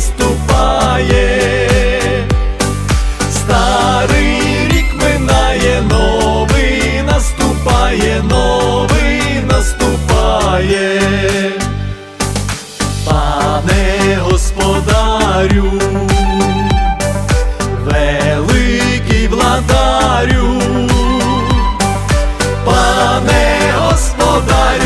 наступає, старий рік минає, новий наступає, новий наступає, пане господарю, великий владарю, пане господарю.